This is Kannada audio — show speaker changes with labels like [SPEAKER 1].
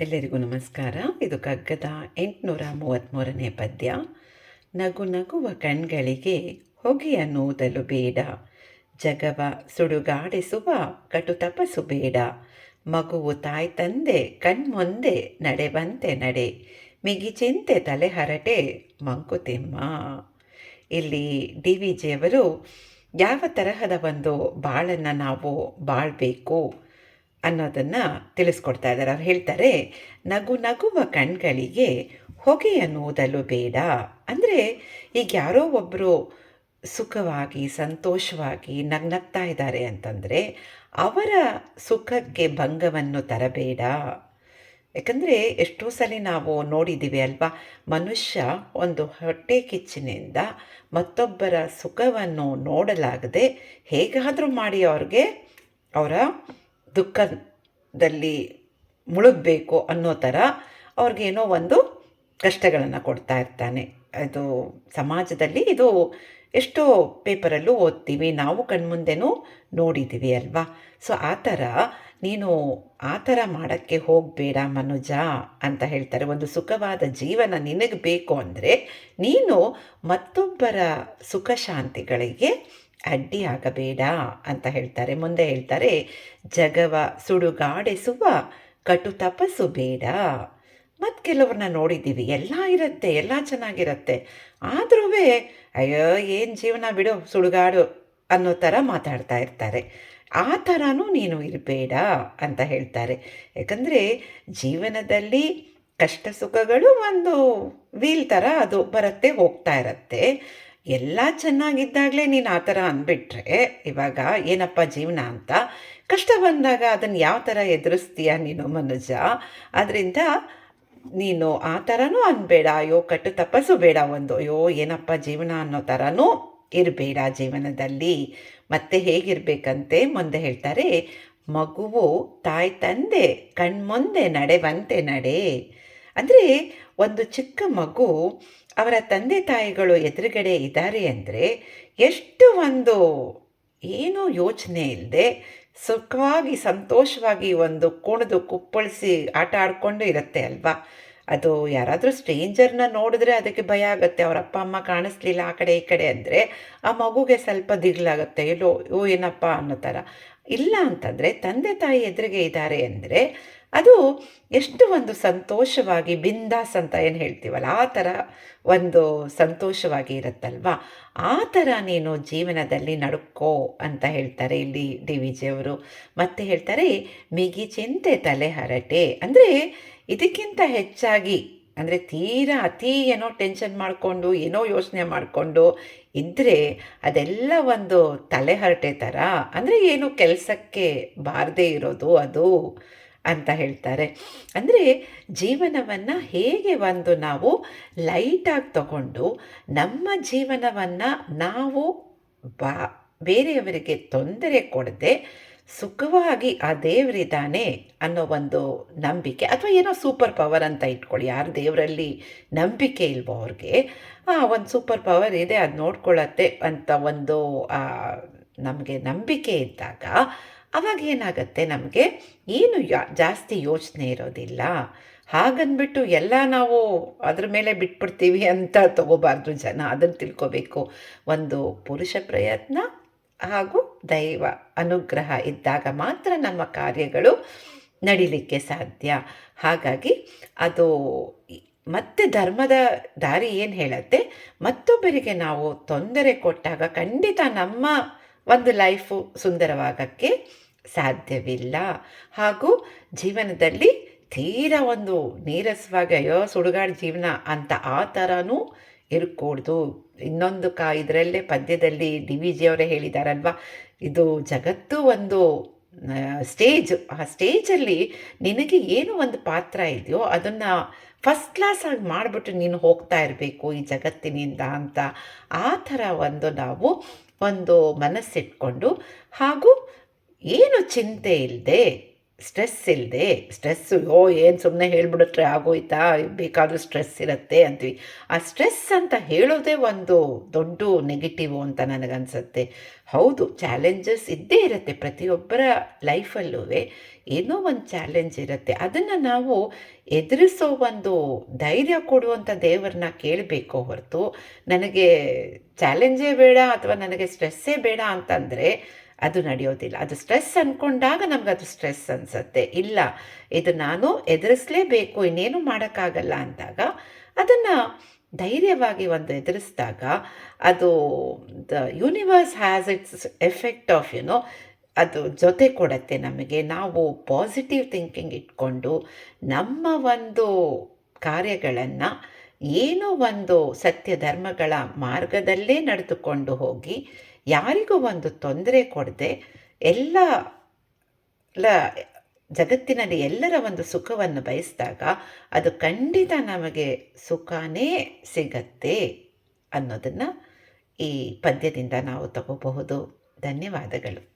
[SPEAKER 1] ಎಲ್ಲರಿಗೂ ನಮಸ್ಕಾರ. ಇದು ಕಗ್ಗದ ಎಂಟುನೂರ ಮೂವತ್ತ್ಮೂರನೇ ಪದ್ಯ. ನಗು ನಗುವ ಕಣ್ಗಳಿಗೆ ಹೊಗೆಯ ನೂದಲು ಬೇಡ. ಜಗವ ಸುಡುಗಾಡಿಸುವ ಕಟು ತಪಸ್ಸು ಬೇಡ. ಮಗುವು ತಾಯಿ ತಂದೆ, ಕಣ್ಮುಂದೆ ನಡೆವಂತೆ ನಡೆ. ಮಿಗಿ ಚಿಂತೆ ತಲೆ ಹರಟೆ ಮಂಕುತಿಮ್ಮ ಇಲ್ಲಿ ಡಿ ವಿ ಜಿಯವರು ಯಾವ ತರಹದ ಒಂದು ಬಾಳನ್ನು ನಾವು ಬಾಳಬೇಕು? ಅನ್ನೋದನ್ನು ತಿಳಿಸ್ಕೊಡ್ತಾ ಇದ್ದಾರೆ. ಅವ್ರು ಹೇಳ್ತಾರೆ, ನಗು ನಗುವ ಕಣ್ಗಳಿಗೆ ಹೊಗೆಯನ್ನು ಓದಲು ಬೇಡ. ಅಂದರೆ ಈಗ ಯಾರೋ ಒಬ್ಬರು ಸುಖವಾಗಿ, ಸಂತೋಷವಾಗಿ ನಗ್ನಗ್ತಾ ಇದ್ದಾರೆ ಅಂತಂದರೆ ಅವರ ಸುಖಕ್ಕೆ ಭಂಗವನ್ನು ತರಬೇಡ. ಯಾಕಂದರೆ ಎಷ್ಟೋ ಸಲ ನಾವು ನೋಡಿದ್ದೀವಿ ಅಲ್ವಾ, ಮನುಷ್ಯ ಒಂದು ಹೊಟ್ಟೆ ಕಿಚ್ಚಿನಿಂದ ಮತ್ತೊಬ್ಬರ ಸುಖವನ್ನು ನೋಡಲಾಗದೆ ಹೇಗಾದರೂ ಮಾಡಿ ಅವ್ರಿಗೆ ಅವರ ದುಃಖದಲ್ಲಿ ಮುಳುಗಬೇಕು ಅನ್ನೋ ಥರ ಅವ್ರಿಗೇನೋ ಒಂದು ಕಷ್ಟಗಳನ್ನು ಕೊಡ್ತಾ ಇರ್ತಾನೆ. ಅದು ಸಮಾಜದಲ್ಲಿ ಇದು ಎಷ್ಟೋ ಪೇಪರಲ್ಲೂ ಓದ್ತೀವಿ, ನಾವು ಕಣ್ಮುಂದೆನೂ ನೋಡಿದ್ದೀವಿ ಅಲ್ವಾ? ಸೊ, ಆ ಥರ ನೀನು ಆ ಥರ ಮಾಡೋಕ್ಕೆ ಹೋಗಬೇಡ ಮನುಜ ಅಂತ ಹೇಳ್ತಾರೆ. ಒಂದು ಸುಖವಾದ ಜೀವನ ನಿನಗೆ ಬೇಕು ಅಂದರೆ ನೀನು ಮತ್ತೊಬ್ಬರ ಸುಖ ಶಾಂತಿಗಳಿಗೆ ಅಡ್ಡಿಯಾಗಬೇಡ ಅಂತ ಹೇಳ್ತಾರೆ. ಮುಂದೆ ಹೇಳ್ತಾರೆ, ಜಗವ ಸುಡುಗಾಡಿಸುವ ಕಟು ತಪಸ್ಸು ಬೇಡ. ಮತ್ತು ಕೆಲವ್ರನ್ನ ನೋಡಿದ್ದೀವಿ, ಎಲ್ಲ ಇರುತ್ತೆ, ಎಲ್ಲ ಚೆನ್ನಾಗಿರುತ್ತೆ. ಆದ್ರೂ ಅಯ್ಯೋ, ಏನು ಜೀವನ ಬಿಡು, ಸುಡುಗಾಡು ಅನ್ನೋ ಥರ ಮಾತಾಡ್ತಾ ಇರ್ತಾರೆ. ಆ ಥರನೂ ನೀನು ಇರಬೇಡ ಅಂತ ಹೇಳ್ತಾರೆ. ಯಾಕಂದರೆ ಜೀವನದಲ್ಲಿ ಕಷ್ಟ ಸುಖಗಳು ಒಂದು ವೀಲ್ ಥರ ಅದು ಬರುತ್ತೆ, ಹೋಗ್ತಾ ಇರತ್ತೆ. ಎಲ್ಲ ಚೆನ್ನಾಗಿದ್ದಾಗಲೇ ನೀನು ಆ ಥರ ಅಂದ್ಬಿಟ್ರೆ ಇವಾಗ ಏನಪ್ಪ ಜೀವನ ಅಂತ, ಕಷ್ಟ ಬಂದಾಗ ಅದನ್ನು ಯಾವ ಥರ ಎದುರಿಸ್ತೀಯ ನೀನು ಮನುಜ? ಅದರಿಂದ ನೀನು ಆ ಥರನೂ ಅನ್ಬೇಡ, ಅಯ್ಯೋ ಕಟ್ಟು ತಪಸ್ಸು ಬೇಡ ಒಂದು, ಅಯ್ಯೋ ಏನಪ್ಪ ಜೀವನ ಅನ್ನೋ ಥರನೂ ಇರಬೇಡ ಜೀವನದಲ್ಲಿ. ಮತ್ತೆ ಹೇಗಿರಬೇಕಂತೆ? ಮುಂದೆ ಹೇಳ್ತಾರೆ, ಮಗುವು ತಾಯಿ ತಂದೆ ಕಣ್ಮುಂದೆ ನಡೆವಂತೆ ನಡೆ. ಅಂದರೆ ಒಂದು ಚಿಕ್ಕ ಮಗು ಅವರ ತಂದೆ ತಾಯಿಗಳು ಎದುರುಗಡೆ ಇದ್ದಾರೆ ಅಂದರೆ ಎಷ್ಟು ಒಂದು ಏನೂ ಯೋಚನೆ ಇಲ್ಲದೆ ಸುಖವಾಗಿ, ಸಂತೋಷವಾಗಿ ಒಂದು ಕುಣಿದು, ಕುಪ್ಪಳಿಸಿ ಆಟ ಆಡಿಕೊಂಡು ಇರುತ್ತೆ ಅಲ್ವಾ? ಅದು ಯಾರಾದರೂ ಸ್ಟ್ರೇಂಜರ್ನ ನೋಡಿದ್ರೆ ಅದಕ್ಕೆ ಭಯ ಆಗುತ್ತೆ. ಅವ್ರ ಅಪ್ಪ, ಅಮ್ಮ ಕಾಣಿಸ್ಲಿಲ್ಲ ಆ ಕಡೆ, ಈ ಕಡೆ ಅಂದರೆ ಆ ಮಗುಗೆ ಸ್ವಲ್ಪ ದಿಗ್ಲಾಗುತ್ತೆ. ಎಲ್ಲೋ, ಓ ಏನಪ್ಪ ಅನ್ನೋ ಥರ. ಇಲ್ಲ ಅಂತಂದರೆ ತಂದೆ ತಾಯಿ ಎದುರಿಗೆ ಇದ್ದಾರೆ ಅಂದರೆ ಅದು ಎಷ್ಟು ಒಂದು ಸಂತೋಷವಾಗಿ, ಬಿಂದಾಸ್ ಅಂತ ಏನು ಹೇಳ್ತೀವಲ್ಲ, ಆ ಥರ ಒಂದು ಸಂತೋಷವಾಗಿ ಇರುತ್ತಲ್ವಾ? ಆ ಥರ ನೀನು ಜೀವನದಲ್ಲಿ ನಡ್ಕೋ ಅಂತ ಹೇಳ್ತಾರೆ ಇಲ್ಲಿ ಡಿ ವಿ ಜಿಯವರು ಮತ್ತೆ ಹೇಳ್ತಾರೆ, ಮಿಗಿ ಚಿಂತೆ ತಲೆ ಹರಟೆ. ಅಂದರೆ ಇದಕ್ಕಿಂತ ಹೆಚ್ಚಾಗಿ ಅಂದರೆ ತೀರಾ ಅತಿ ಏನೋ ಟೆನ್ಷನ್ ಮಾಡಿಕೊಂಡು, ಏನೋ ಯೋಚನೆ ಮಾಡಿಕೊಂಡು ಇದ್ದರೆ ಅದೆಲ್ಲ ಒಂದು ತಲೆಹರಟೆ ಥರ ಅಂದರೆ ಏನು ಕೆಲಸಕ್ಕೆ ಬಾರದೇ ಇರೋದು ಅದು ಅಂತ ಹೇಳ್ತಾರೆ. ಅಂದರೆ ಜೀವನವನ್ನು ಹೇಗೆ ಒಂದು ನಾವು ಲೈಟಾಗಿ ತಗೊಂಡು ನಮ್ಮ ಜೀವನವನ್ನು ನಾವು ಬಾ, ಬೇರೆಯವರಿಗೆ ತೊಂದರೆ ಕೊಡದೆ ಸುಖವಾಗಿ ಆ ದೇವರಿದ್ದಾನೆ ಅನ್ನೋ ಒಂದು ನಂಬಿಕೆ ಅಥವಾ ಏನೋ ಸೂಪರ್ ಪವರ್ ಅಂತ ಇಟ್ಕೊಳ್ಳಿ. ಯಾರು ದೇವರಲ್ಲಿ ನಂಬಿಕೆ ಇಲ್ವೋ ಅವ್ರಿಗೆ ಒಂದು ಸೂಪರ್ ಪವರ್ ಇದೆ, ಅದು ನೋಡ್ಕೊಳ್ಳತ್ತೆ ಅಂತ ಒಂದು ನಮಗೆ ನಂಬಿಕೆ ಇದ್ದಾಗ ಅವಾಗ ಏನಾಗುತ್ತೆ ನಮಗೆ? ಏನು ಯಾ, ಜಾಸ್ತಿ ಯೋಚನೆ ಇರೋದಿಲ್ಲ. ಹಾಗನ್ಬಿಟ್ಟು ಎಲ್ಲ ನಾವು ಅದ್ರ ಮೇಲೆ ಬಿಟ್ಬಿಡ್ತೀವಿ ಅಂತ ತಗೋಬಾರ್ದು ಜನ. ಅದನ್ನು ತಿಳ್ಕೊಬೇಕು. ಒಂದು ಪುರುಷ ಪ್ರಯತ್ನ ಹಾಗೂ ದೈವ ಅನುಗ್ರಹ ಇದ್ದಾಗ ಮಾತ್ರ ನಮ್ಮ ಕಾರ್ಯಗಳು ನಡಿಲಿಕ್ಕೆ ಸಾಧ್ಯ. ಹಾಗಾಗಿ ಅದು ಮತ್ತೆ ಧರ್ಮದ ದಾರಿ ಏನು ಹೇಳತ್ತೆ? ಮತ್ತೊಬ್ಬರಿಗೆ ನಾವು ತೊಂದರೆ ಕೊಟ್ಟಾಗ ಖಂಡಿತ ನಮ್ಮ ಒಂದು ಲೈಫು ಸುಂದರವಾಗಕ್ಕೆ ಸಾಧ್ಯವಿಲ್ಲ. ಹಾಗೂ ಜೀವನದಲ್ಲಿ ತೀರಾ ಒಂದು ನೀರಸವಾಗಿ ಅಯ್ಯೋ ಸುಡುಗಾಡು ಜೀವನ ಅಂತ ಆ ಥರನೂ ಇರ್ಕೂಡ್ದು ಇನ್ನೊಂದು ಕಾ, ಇದರಲ್ಲೇ ಪದ್ಯದಲ್ಲಿ ಡಿ ವಿ ಜಿಯವರೇ ಹೇಳಿದಾರಲ್ವ? ಇದು ಜಗತ್ತು ಒಂದು ಸ್ಟೇಜ್, ಆ ಸ್ಟೇಜಲ್ಲಿ ನಿನಗೆ ಏನು ಒಂದು ಪಾತ್ರ ಇದೆಯೋ ಅದನ್ನು ಫಸ್ಟ್ ಕ್ಲಾಸ್ ಆಗಿ ಮಾಡಿಬಿಟ್ಟು ನೀನು ಹೋಗ್ತಾ ಇರಬೇಕು ಈ ಜಗತ್ತಿನಿಂದ ಅಂತ. ಆ ಥರ ಒಂದು ನಾವು ಒಂದು ಮನಸ್ಸಿಟ್ಕೊಂಡು ಹಾಗೂ ಏನು ಚಿಂತೆ ಇಲ್ಲದೆ ಸ್ಟ್ರೆಸ್ ಇಲ್ಲದೆ ಸ್ಟ್ರೆಸ್ಸು ಓ, ಏನು ಸುಮ್ಮನೆ ಹೇಳಿಬಿಡುತ್ತೆ ಆಗೋಯ್ತಾ? ಬೇಕಾದರೂ ಸ್ಟ್ರೆಸ್ ಇರುತ್ತೆ ಅಂತೀವಿ ಆ ಸ್ಟ್ರೆಸ್ ಅಂತ ಹೇಳೋದೇ ಒಂದು ದೊಡ್ಡ ನೆಗೆಟಿವ್ ಅಂತ ನನಗನ್ಸುತ್ತೆ. ಹೌದು ಚಾಲೆಂಜಸ್ ಇದ್ದೇ ಇರುತ್ತೆ ಪ್ರತಿಯೊಬ್ಬರ ಲೈಫಲ್ಲೂ ಏನೋ ಒಂದು ಚಾಲೆಂಜ್ ಇರುತ್ತೆ. ಅದನ್ನು ನಾವು ಎದುರಿಸೋ ಒಂದು ಧೈರ್ಯ ಕೊಡುವಂಥ ದೇವರನ್ನ ಕೇಳಬೇಕು ಹೊರತು, ನನಗೆ ಚಾಲೆಂಜೇ ಬೇಡ ಅಥವಾ ನನಗೆ ಸ್ಟ್ರೆಸ್ಸೇ ಬೇಡ ಅಂತಂದರೆ ಅದು ನಡೆಯೋದಿಲ್ಲ. ಅದು ಸ್ಟ್ರೆಸ್ ಅಂದ್ಕೊಂಡಾಗ ನಮ್ಗೆ ಅದು ಸ್ಟ್ರೆಸ್ ಅನಿಸುತ್ತೆ. ಇಲ್ಲ, ಇದು ನಾನು ಎದುರಿಸಲೇಬೇಕು, ಇನ್ನೇನು ಮಾಡೋಕ್ಕಾಗಲ್ಲ ಅಂದಾಗ ಅದನ್ನು ಧೈರ್ಯವಾಗಿ ಒಂದು ಎದುರಿಸಿದಾಗ ಅದು the universe has its effect of you know ಅದು ಜೊತೆ ಕೊಡತ್ತೆ ನಮಗೆ. ನಾವು ಪಾಸಿಟಿವ್ ಥಿಂಕಿಂಗ್ ಇಟ್ಕೊಂಡು ನಮ್ಮ ಒಂದು ಕಾರ್ಯಗಳನ್ನು ಏನೋ ಒಂದು ಸತ್ಯ ಧರ್ಮಗಳ ಮಾರ್ಗದಲ್ಲೇ ನಡೆದುಕೊಂಡು ಹೋಗಿ ಯಾರಿಗೂ ಒಂದು ತೊಂದರೆ ಕೊಡದೆ ಎಲ್ಲ, ಲ, ಜಗತ್ತಿನಲ್ಲಿ ಎಲ್ಲರ ಒಂದು ಸುಖವನ್ನು ಬಯಸಿದಾಗ ಅದು ಖಂಡಿತ ನಮಗೆ ಸುಖನೇ ಸಿಗತ್ತೆ ಅನ್ನೋದನ್ನು ಈ ಪದ್ಯದಿಂದ ನಾವು ತಗೋಬಹುದು. ಧನ್ಯವಾದಗಳು.